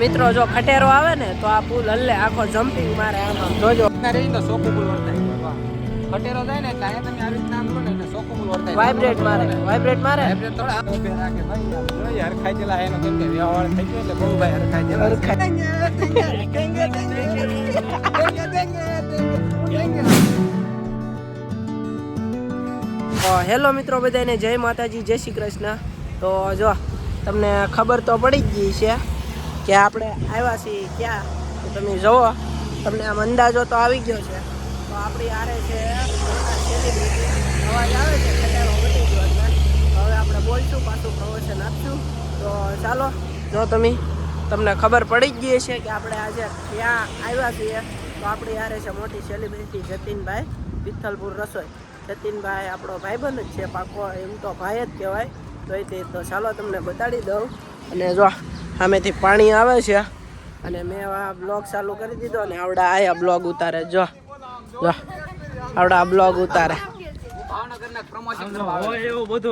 મિત્રો જો ખટેરો આવે ને તો આ પુલ હલ્લે આખો જમ્પિંગ મારે આમાં. જોજો ના રહી સોકો પુલ વર્તાય. ખટેરો જાય ને એટલે અહીંયા તમે આવી રીતના આમ કરો ને એટલે સોકો પુલ વર્તાય. વાઇબ્રેટ મારે વાઇબ્રેટ મારે? વાઇબ્રેટ થોડા હાથ ઉભે રાખે ભાઈ. આમ જોઈએ હરખાઈ જેલા એનો કેમ કે વ્યવહાર થઈ ગયો એટલે બહુ ભાઈ હરખાઈ જેલા હેલો મિત્રો બધાને જય માતાજી જય શ્રી કૃષ્ણ. તો જો તમને ખબર તો પડી જ ગઈ છે. કે આપણે આવ્યા છીએ ક્યાં તો તમે જુઓ, તમને આમ અંદાજો તો આવી ગયો છે. તો આપણી આરે છે. અવાજ આવે છે, ખટારો વધી ગયો એટલે હવે આપણે બોલશું, પાછું પ્રવચન આપશું. તો ચાલો, જો તમે, તમને ખબર પડી જ ગઈ છે કે આપણે આજે ક્યાં આવ્યા છીએ. તો આપણી આરે છે મોટી સેલિબ્રિટી જતીનભાઈ, વિઠ્ઠલપુર રસોઈ. જતીનભાઈ આપણો ભાઈબંધ જ છે, પાકો એમ તો ભાઈ જ કહેવાય. તો એ તો ચાલો તમને બતાડી દઉં. અને જો સામેથી પાણી આવે છે, અને મેં આ બ્લોગ ચાલુ કરી દીધો ને આવડા આયા બ્લોગ ઉતારે, જો. જો, આવડા બ્લોગ ઉતારે.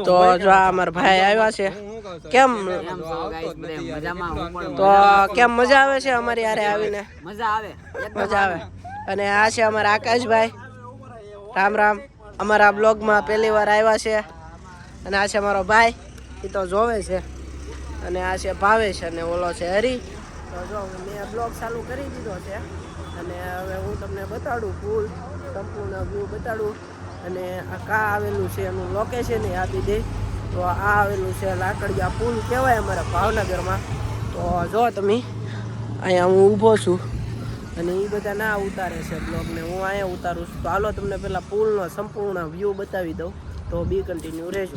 તો જો અમારા ભાઈ આવ્યા છે. કેમ? તો કેમ મજા આવે છે અમારી યારે આવીને? મજા આવે. મજા આવે અને આ છે અમારા આકાશભાઈ. રામ રામ. અમારા બ્લોગમાં પહેલી વાર આવ્યા છે. અને આ છે અમારો ભાઈ. એ તો જોવે છે. અને આ છે ભાવેશ અને ઓલો છે હરી. તો જો મેં બ્લોગ ચાલુ કરી દીધો છે. અને હવે હું તમને બતાડું પુલ સંપૂર્ણ વ્યૂ બતાડું. અને આ કા આવેલું છે એનું લોકેશન આપી દે તો આ આવેલું છે લાકડિયા પુલ કહેવાય અમારા ભાવનગરમાં. તો જો તમે, અહીંયા હું ઊભો છું. અને એ બધા ના ઉતારે છે બ્લોગને. હું અહીંયા ઉતારું છું. તો હાલો તમને પહેલાં પુલનો સંપૂર્ણ વ્યૂ બતાવી દઉં. તો બી કન્ટિન્યુ રહેજો.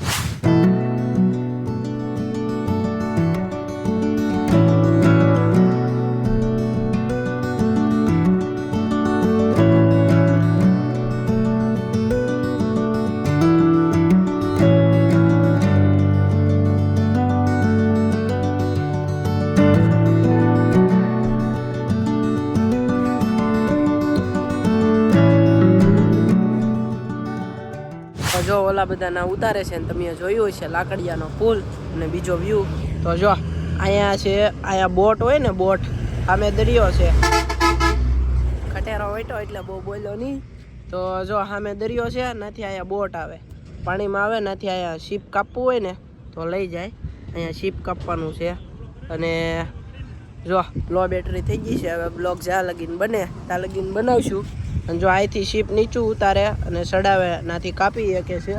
તો બધાના ઉતારે છે ને તમે જોયું છે લાકડિયાનો પુલ અને બીજો વ્યૂ તો જો, અહીંયા છે, અહીંયા બોટ હોય ને, બોટ સામે દરિયો છે. ખટેરો વેટો એટલે બહુ બોલ્યો નહીં. તો જો, સામે દરિયો છે નથી અહીંયા બોટ આવે. પાણીમાં આવે નથી અહીંયા શીપ કાપવું હોય ને, તો લઈ જાય. અહીંયા શીપ કાપવાનું છે. અને જો, લો બેટરી થઈ ગઈ છે. હવે બ્લોક જ્યાં લગીન બને ત્યાં લગીન બનાવશું. અને જો, અહીંથી શીપ નીચું ઉતારે અને ચડાવે નાથી કાપી શકે છે.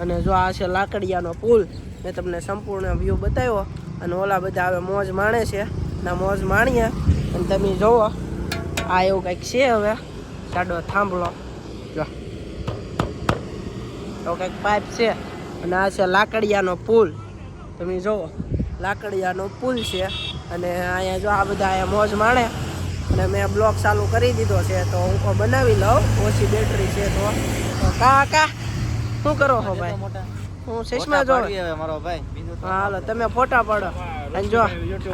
અને જો આ છે લાકડિયાનો પુલ, મેં તમને સંપૂર્ણ વ્યૂ બતાવ્યો. અને ઓલા બધા હવે મોજ માણે છે. ના, મોજ માણીએ. અને તમે જુઓ આ એવું કંઈક છે હવે. સાડો થાંભલો. જો. તો કંઈક પાઇપ છે. અને આ છે લાકડિયાનો પુલ. તમે જુઓ લાકડિયાનો પુલ છે. અને અહીંયા જો આ બધા અહીંયા મોજ માણે. અને મેં બ્લોક ચાલુ કરી દીધો છે, તો હું બનાવી લઉં. ઓછી બેટરી છે તો. તો કા કા શું કરો છો ભાઈ? હું ચશ્મા જો ભાઈ હાલો તમે ફોટા પાડો. અને જો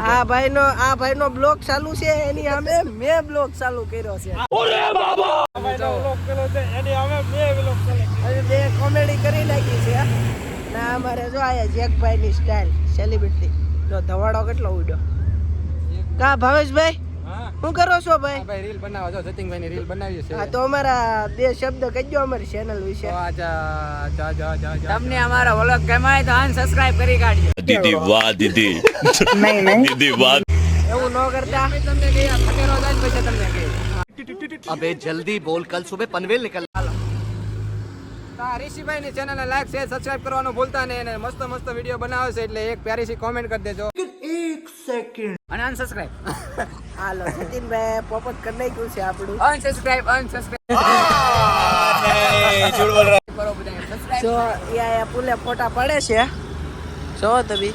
આ ભાઈનો આ ભાઈનો બ્લોગ ચાલુ છે એની સામે મેં બ્લોગ ચાલુ કર્યો છે. બે કોમેડી કરી. નાખી છે ના અમારે જો આયા જેકભાઈની સ્ટાઇલ સેલિબ્રિટી જો ધવાડો કેટલો ઉડ્યો? કા ભાવેશભાઈ? હું કરો છો ભાઈ? ભાઈ રીલ બનાવો. છો જતીનભાઈ ની રીલ બનાવી છે. તો અમારા બે શબ્દ કહેજો અમારી ચેનલ વિશે. તમને અમારા વ્લોગ ગમાય તો અનસબસ્ક્રાઇબ કરી કાઢજો. દીદી વાહ દીદી. નહીં નહીં. દીદી વાહ. એવું ન કરતા? તમને કે ફટેરો જાય પછી તમને કે અબે જલ્દી બોલ કલ સુબહ પનવેલ નીકળ. ઋષિભાઈ ની ચેનલ લાઈક શેર સબસ્ક્રાઇબ કરવાનું ભૂલતા નહીં અને મસ્ત મસ્ત વીડિયો બનાવે છે એટલે એક પ્યારીસી કોમેન્ટ કરી દેજો. અને અનસબસ્ક્રાઇબ હાલો પોપ અપ કરી નાખ્યું છે આપણું. અનસબસ્ક્રાઇબ અનસબસ્ક્રાઇબ કરો બધા સબસ્ક્રાઇબ જો એ આયા પુલે ફોટા પડે છે. જો તબી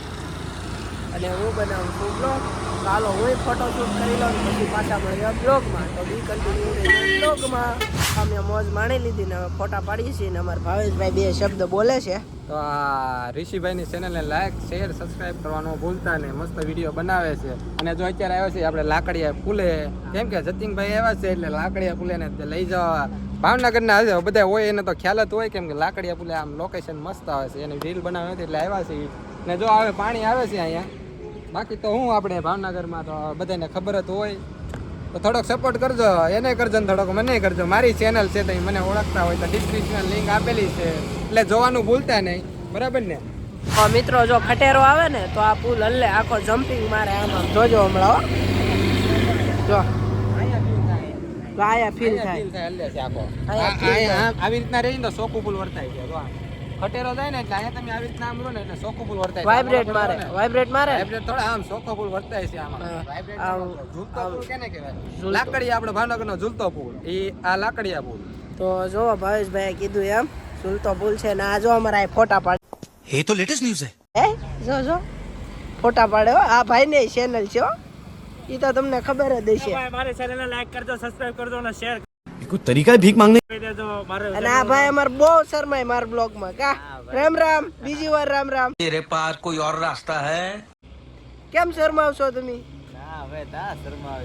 અને હું બનાવું છું બ્લોગ ચાલો હું ફોટો શૂટ કરી લઉં પછી પાછા મળ્યા બ્લોગમાં તો બી કન્ટિન્યુ બ્લોગમાં અમે મોજ માણી લીધી ને ફોટા પાડીએ છીએ ને અમારા ભાવેશભાઈ બે શબ્દ બોલે છે. તો આ ઋષિભાઈની ચેનલને ચેનલ લાઈક શેર સબસ્ક્રાઇબ કરવાનું ભૂલતા નહીં. મસ્ત વીડિયો બનાવે છે. અને જો અત્યારે આવ્યો છે આપણે લાકડિયા ફૂલે. કેમ કે જતીનભાઈ આવ્યા છે એટલે લાકડિયા ફૂલેને લઈ જવા. ભાવનગરના હશે બધા હોય, એને તો ખ્યાલ જ હોય કેમ કે લાકડિયા ફૂલે આમ લોકેશન મસ્ત આવે છે. એની રીલ બનાવી હતી એટલે આવ્યા છે ને જો આવે, પાણી આવે છે અહીંયા. બાકી તો હું આપણે ભાવનગરમાં તો બધાને ખબર જ હોય. તો થોડોક સપોર્ટ કરજો એને કરજો ને થોડોક મને કરજો. મારી ચેનલ છે તો મને ઓળખતા હોય તો ડિસ્ક્રિપ્શન લિંક આપેલી છે. એટલે જોવાનું ભૂલતા નહીં. બરાબર ને? મિત્રો જો ખટેરો આવે ને તો આ પુલ હલ્લે આખો જમ્પિંગ મારે આમ. આમ જોજો હમણાં જો. આયા ફીલ થાય ફીલ થાય. હલ્લે છે આખો. અહીંયા આ- feel અહીંયા આમ આવી રીતના રહીને તો સોકુ પુલ વર્તાય છે. ખટેરો થાય ને એટલે અહીંયા તમે આવી રીતના આમ રો ને એટલે સોખો ફૂલ વર્તાય વાઇબ્રેટ મારે વાઇબ્રેટ મારે? વાઇબ્રેટ થોડા આમ સોખો ફૂલ વર્તાય છે આમાં. વાઇબ્રેટ ઝૂલતો ફૂલ કેને કહેવાય? લાકડી આપણે ભાવનગરનો ઝૂલતો ફૂલ એ આ લાકડિયા ફૂલ. તો જો ભાવેશભાઈ કીધું એમ ઝૂલતો ફૂલ છે ને આ જો અમારા ફોટા પાડે એ તો લેટેસ્ટ ન્યૂઝ છે. એ જો જો. ફોટા પાડ્યો આ ભાઈની ચેનલ છે હો. એ તો તમને ખબર જ હશે. મારી ચેનલને લાઈક કરજો સબસ્ક્રાઇબ કરજો અને શેર कोई तरीका है भीख मांगने કરી દેજો મારે અને આ ભાઈ અમાર બહુ શરમાય માર બ્લોગ માં કા રામ રામ બીજી વાર રામ રામ तेरे पास कोई और रास्ता है કેમ શરમાવશો તમે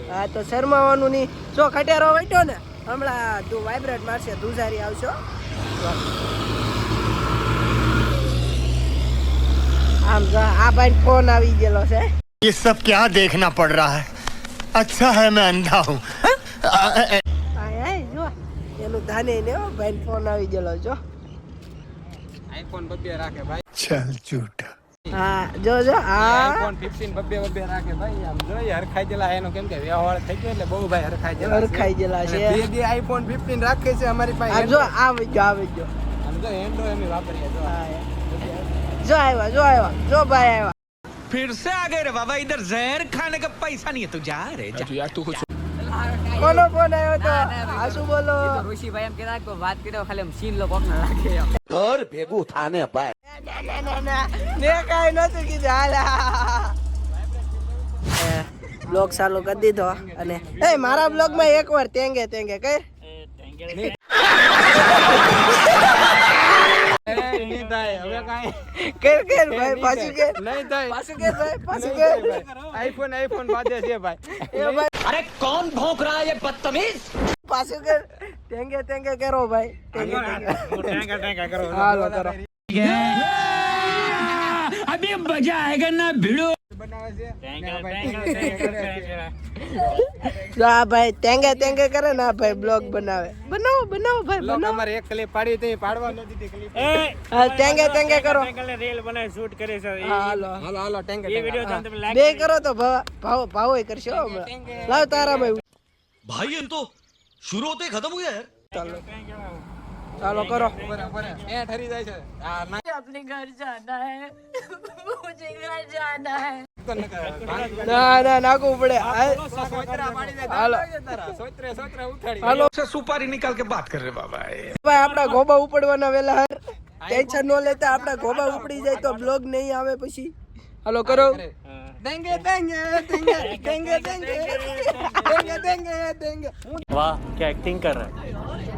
હા તો શરમાવાનું નહીં જો ખટેરો વટ્યો ને હમણાં તું વાઇબ્રેટ મારશે ધુજારી આવશો આમ જો આ ભાઈ ફોન આવી ગયેલો છે ये सब क्या देखना पड़ रहा है अच्छा है मैं अंधा हूँ આ એ જો એનું ધાને ને હો, ભાઈ ફોન આવી ગયેલો જો આઈફોન બબ્બે રાખે ભાઈ चल झूठा હા જો જો હા આઈફોન 15 બબ્બે બબ્બે રાખે ભાઈ આમ જોઈએ હરખાઈ જેલા એનો કેમ કે વ્યવહાર થઈ ગયો એટલે બહુ ભાઈ હરખાઈ જેલા છે. હરખાઈ જેલા છે. અને બે બે આઈફોન 15 રાખે છે અમારી પાસે આ જો આવી ગયો આવી ગયો આમ જો એન્ડ્રો એમ વાપરીએ જો હા, એ. જો આવ્યા જો આવ્યા જો ભાઈ આવ્યા फिर से आ गए रे बाबा इधर जहर खाने का पैसा नहीं है तू जा रे जा કોનો ફોન આવ્યો તો આ શું બોલો. ઋષિભાઈ એમ કહેતા કે વાત કર્યો ખાલી એમ સીન લોકો ના રાખે ઘર ભેગું થાને ભાઈ. ના કાઈ નથી કીધું. હાલા બ્લોગ ચાલુ કરી દીધો અને એ મારા બ્લોગમાં એકવાર તેંગે તેંગે કે કેર કેર ભાઈ? પાછું કે નહીં થાય. પાછું કે ભાઈ? પાછું કે આઈફોન આઈફોન બાજે છે ભાઈ. એ ભાઈ અરે કોણ ભોંક રહા હે બદતમીઝ? પાછું કર. ટેંગે ટેંગે કરો ભાઈ. ટેંગે ટેંગે. કરો. હાલો કરો. બનાવે છે ટેંકા ને ભાઈ ટેંકા ટેંકા ટેંકા. જો આ ભાઈ તેંગે તેંગે કરે ને આ ભાઈ બ્લોગ બનાવે બનાવો બનાવો ભાઈ લોક બનાવો અમારે એક ક્લિપ પાડી હતી પાડવા ન દીધી ક્લિપ એ હા તેંગે તેંગે કરો ટેંકાને રીલ બનાવી શૂટ કરી છે હા હાલો હાલો હાલો ટેંગે એ વિડિયો ટેંગે. તમે લાઈક બે કરો તો ભાવ ભાવ ભાવ કરશો હમણાં લાવ તારા ભાઈ भाई ये तो शुरू होते ही खत्म हो गया यार ચાલો કરો. એ ઠરી જાય છે આપણે ઘર જાના હે. મુજે ઘર જાના હે સુપારી નિકાલ કે બાત કરે બાબા આપડા ગોબા ઉપડવાના વેલા હર ટેન્શન નો લેતા આપડા ગોબા ઉપડી જાય તો બ્લોગ નહીં આવે પછી. હાલો કરો. દેંગે દેંગે દેંગે દેંગે દેંગે દેંગે દેંગે દેંગે. વાહ કે એક્ટિંગ કર રહા.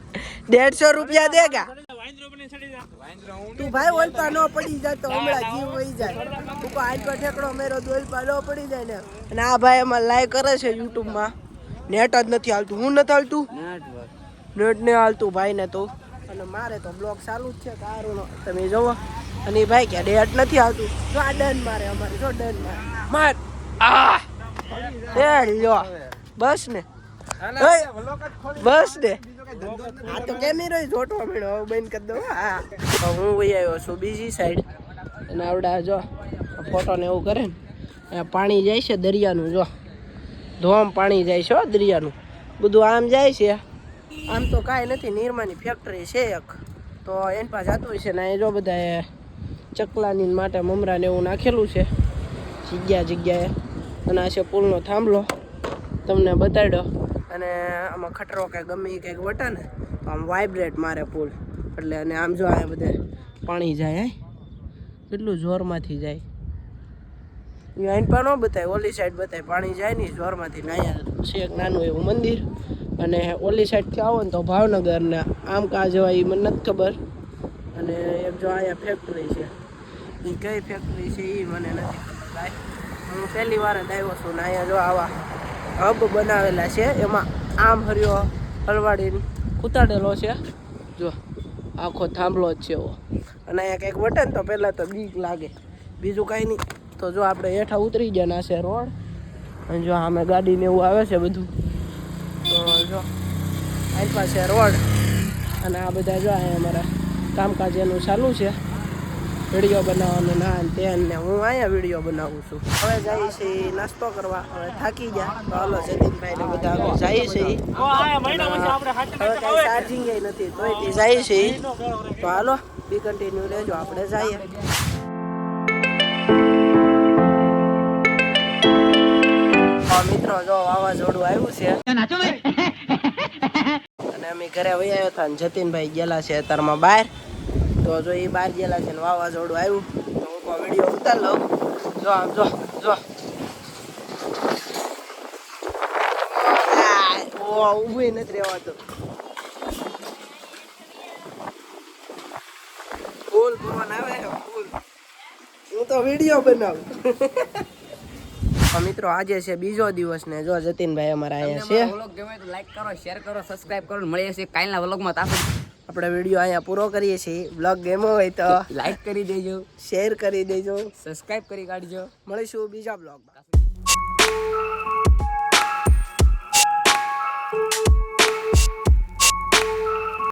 દેડસો રૂપિયા દેગા. વાંદરો તું ભાઈ ઓલ પાનો પડી જાય તો હમણાં જીવ વહી જાય. તું કોઈ પર ઠેકડો મેરો દોલ પાનો પડી જાય ને. અને આ ભાઈ એમાં લાઈવ કરે છે યુટ્યુબમાં. નેટ જ નથી હાલતું. હું નથી હાલતું? નેટ ને હાલતું ભાઈ ને તો. અને મારે તો બ્લોગ ચાલુ જ છે કારુનો. તમે જોવો. અને એ ભાઈ કે ડેટ નથી આવતું જો આ ડન મારે અમારે જો ડન મારે. માર. આ. એ લ્યો. બસ ને. બસ ને. આ તો કેમેરો જોટવા મળ્યો હવે બંધ કરી દો. હા તો હું વહી આવ્યો છું બીજી સાઈડ અને આવડા જો ફોટો ને એવું કરે ને પાણી જાય છે દરિયાનું જો. ધોમ પાણી જાય છે હો દરિયાનું. બધું આમ જાય છે. આમ તો કાંઈ નથી નિરમાની ફેક્ટરી છે એક. તો એની પાસે જતું છે ને એ જો બધા ચકલાની માટે મમરાને એવું નાખેલું છે. જગ્યા જગ્યાએ. અને આ છે પુલનો થાંભલો. તમને બતાડ્યો. અને આમાં ખટરો કે ગમે એ કંઈક વટે ને, તો આમ વાઇબ્રેટ મારે પુલ એટલે અને આમ જો આ બધે પાણી જાય કેટલું જોરમાંથી જાય. અહીં પણ ન બતાય, ઓલી સાઈડ બતાય, પાણી જાય નહીં, જોરમાંથી અહીંયા છે એક નાનું એવું મંદિર. અને ઓલી સાઈડથી આવો ને તો ભાવનગર ને આમ કા જવાય એ મને નથી ખબર. અને એક જો અહીંયા ફેક્ટરી છે. એ કઈ ફેક્ટરી છે એ મને નથી ખબર હું પહેલી વાર જ આવ્યો છું ને અહીંયા જો આવા. હબ બનાવેલા છે. એમાં આમ હરિયો હલવાડીને કૂતાડેલો છે. જો, આખો થાંભલો જ છે એવો. અને અહીંયા કંઈક વટે તો પહેલાં તો બીક લાગે. બીજું કાંઈ નહીં. તો જો આપણે હેઠા ઉતરી ગયા ના છે રોડ. અને જો આમે ગાડીને એવું આવે છે બધું. તો જો આઈ પાસે રોડ. અને આ બધા જો અહીંયા અમારા કામકાજ એનું ચાલુ છે. વીડિયો બનાવવાનું ના ને તે ને હું અહીંયા વીડિયો બનાવું છું. હવે જઈએ છીએ નાસ્તો કરવા. હવે થાકી ગયા. તો હાલો જતીનભાઈ ને બધા જાય જઈએ છીએ હવે કાંઈ ચાર્જિંગ નથી તો જાય જઈએ છીએ તો હાલો બી કન્ટિન્યુ રહેજો આપણે જઈએ. મિત્રો જો વાવાઝોડું આવ્યું છે. અને અમે ઘરે વહી આવ્યા હતા જતીનભાઈ ગયેલા છે અત્યારમાં બહાર. તો જો એ બહાર ગયેલા છે ને વાવાઝોડું આવ્યું. તો હું વીડિયો ઉતાર લઉં. જો આમ જો જો. ઊભી નથી રહેવાતું. ફૂલ પવન આવે ફૂલ. હું તો વીડિયો બનાવું. મિત્રો આજે છે બીજો દિવસ ને જો જતીનભાઈ અમારા અહીંયા છે. ગમે તો લાઈક કરો શેર કરો સબસ્ક્રાઇબ કરો મળીએ છીએ કાલના વ્લોગમાં તો આપણે વીડિયો અહીંયા પૂરો કરીએ છીએ. બ્લોગ ગેમો હોય તો લાઈક કરી દેજો. શેર કરી દેજો. સબસ્ક્રાઈબ કરી કાઢજો. મળીશું બીજા બ્લોગમાં